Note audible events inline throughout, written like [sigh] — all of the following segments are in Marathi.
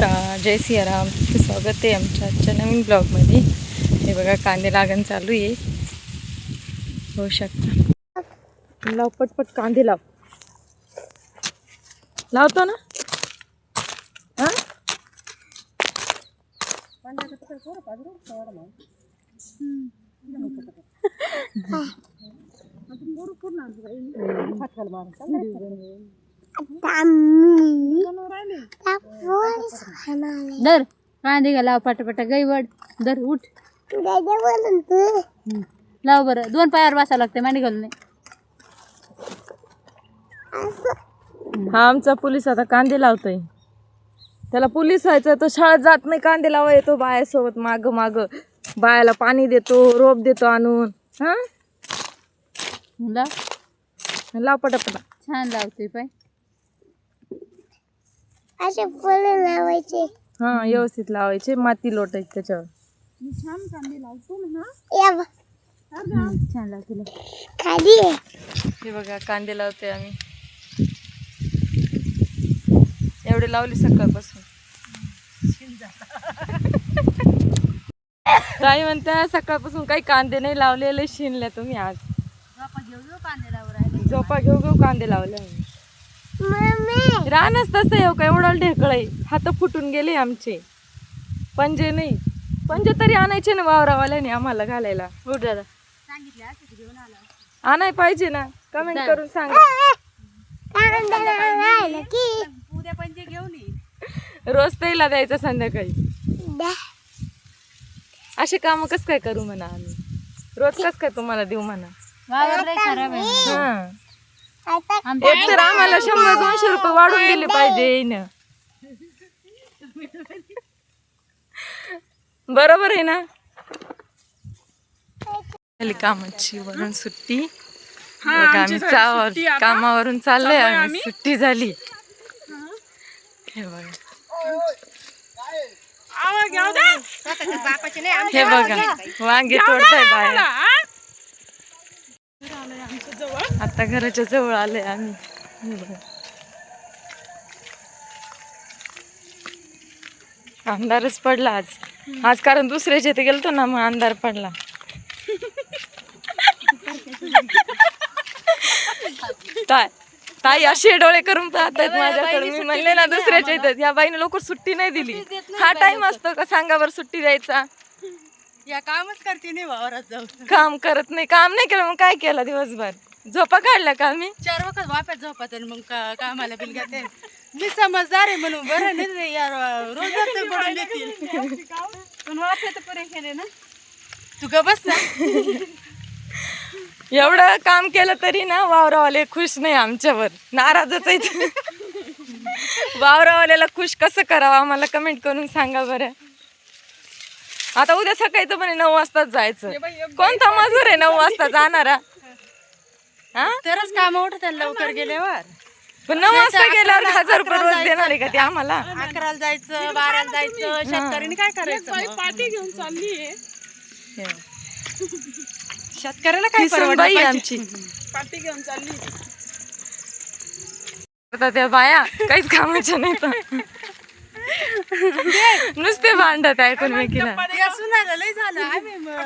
नमस्कार जय सियाराम तुमचं स्वागत आहे आमच्या आजच्या नवीन ब्लॉगमध्ये हे बघा कांदे लागण चालू आहे होऊ शकता लाव पटपट कांदे लाव लावतो ना हां दर कांदे घाला पटापटा. गैवड दर उठ. लाव बरं. दोन पायावर बसावं लागतं मांडी घालून नाही. हा आमचा पोलीस आता कांदे लावतोय. त्याला पोलीस व्हायचं तो शाळेत जात नाही कांदे लावा येतो बायासोबत माग माग. बायाला पाणी देतो रोप देतो आणून. हा? लाव. लाव पटापटा. छान लावतोय पाय. असे फुलं लावायचे. हा व्यवस्थित लावायचे. माती लोटायची त्याच्यावर. या छान लावतो खाली आहे. हे बघा कांदे लावते आम्ही. एवढे लावले सकाळपासून. [laughs] काय म्हणता सकाळपासून काही कांदे नाही लावलेले शिनल्या तुम्ही आज. कांदे झोपा घेऊ घेऊ कांदे लावले आम्ही. रानच तसं येऊ का? एवढं ढेकळ आहे. हात फुटून गेले आमचे. पंजे नाही. पंजे तरी आणायचे ना वावरावाल्याने आम्हाला घालायला. दादा. आणाय पाहिजे ना. कमेंट करून सांगा. उद्या पंचे घेऊन रोज त्याला द्यायचं संध्याकाळी. असे काम कस काय करू म्हणा आम्ही? रोज कस काय तुम्हाला देऊ म्हणा? एक तर आम्हाला शंभर दोनशे रुपये वाढून दिले पाहिजे ना बरोबर आहे ना? कामाची वरून सुट्टी. आम्ही चावर कामावरून चाललोय आम्ही. सुट्टी झाली. हे बघा. हे बघा वांगे तोडताय बाहेर. आता घराच्या जवळ आलोय आम्ही. अंधारच पडला आज. आज कारण दुसऱ्याच्या इथे गेलतो ना मग अंधार पडला. ताय ताई असे डोळे करून पाहतायत माझ्याकडे. मी म्हणले ना दुसऱ्याच्या इथं. या बाईने लवकर सुट्टी नाही दिली. हा टाइम असतो का सांगा बरं सुट्टी द्यायचा? या कामच करते नाही वावरात जाऊ काम करत नाही. काम नाही केलं मग काय केलं दिवसभर? झोपा काढल्या का मी चार वखत वाप्यात झोपत आणि मग का- कामाला बिल घेते. मी समजदार आहे म्हणून बरं नाही रे यार रोज ते पडून देतील पण आहे ना. तू का बस ना. एवढं काम केलं तरी ना वावरावाले खुश नाही आमच्यावर. नाराजच आहेत. वावरावाल्याला खुश कसं करावं आम्हाला कमेंट करून सांगा बरं. आता उद्या सकाळी तर म्हणे नऊ वाजताच जायचं. कोणता मजूर आहे नऊ वाजता जाणारा? हा? तरच काम उठत लवकर गेल्यावर. पण नऊ वाजता गेल्यावर हजार रुपये रोज देणार आहे का ते आम्हाला? अकराला जायचं बाराला जायचं शेतकऱ्यांनी काय करायचं पाठी घेऊन चालली [laughs] शेतकऱ्याला काय ही आमची. पाठी घेऊन चालली आता त्या बाया काहीच कामाच्या नाही तर नुसते भांडत आहे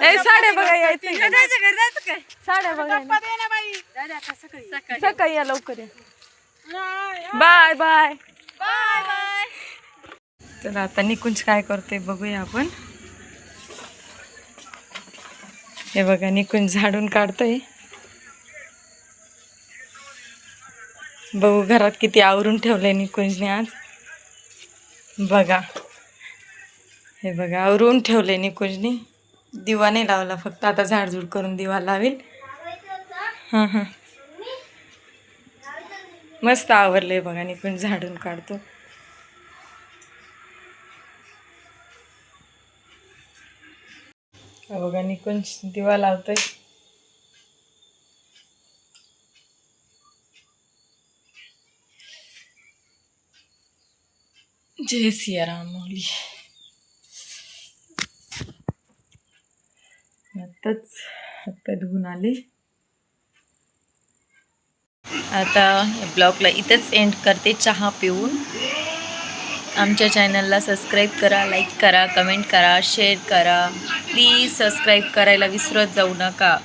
ए साड्या बघा यायचं साड्या बघा दे ना बाई. जाऊ दे आता सकाळी. या लवकर या. Bye bye. Bye bye. तर आता निकुंज काय करते बघूया आपण. हे बघा निकुंज झाडून काढतोय. बघू घरात किती आवरून ठेवलंय निकुंजने आज. बघा. हे बघा आवरून ठेवले निकुंजने. दिवा नाही लावला फक्त आता झाडझूड करून दिवा लावेल हां हां. मस्त आवरलंय बघा निकुंज झाडून काढतो. बघा निकुंज दिवा लावतोय. जय सियाराम माऊली आताच हातपाय धुवून आले आता ब्लॉगला इथंच एंड करते चहा पिऊन. आमच्या चॅनलला सबस्क्राईब करा लाईक करा कमेंट करा शेअर करा. प्लीज सबस्क्राईब करायला विसरत जाऊ नका.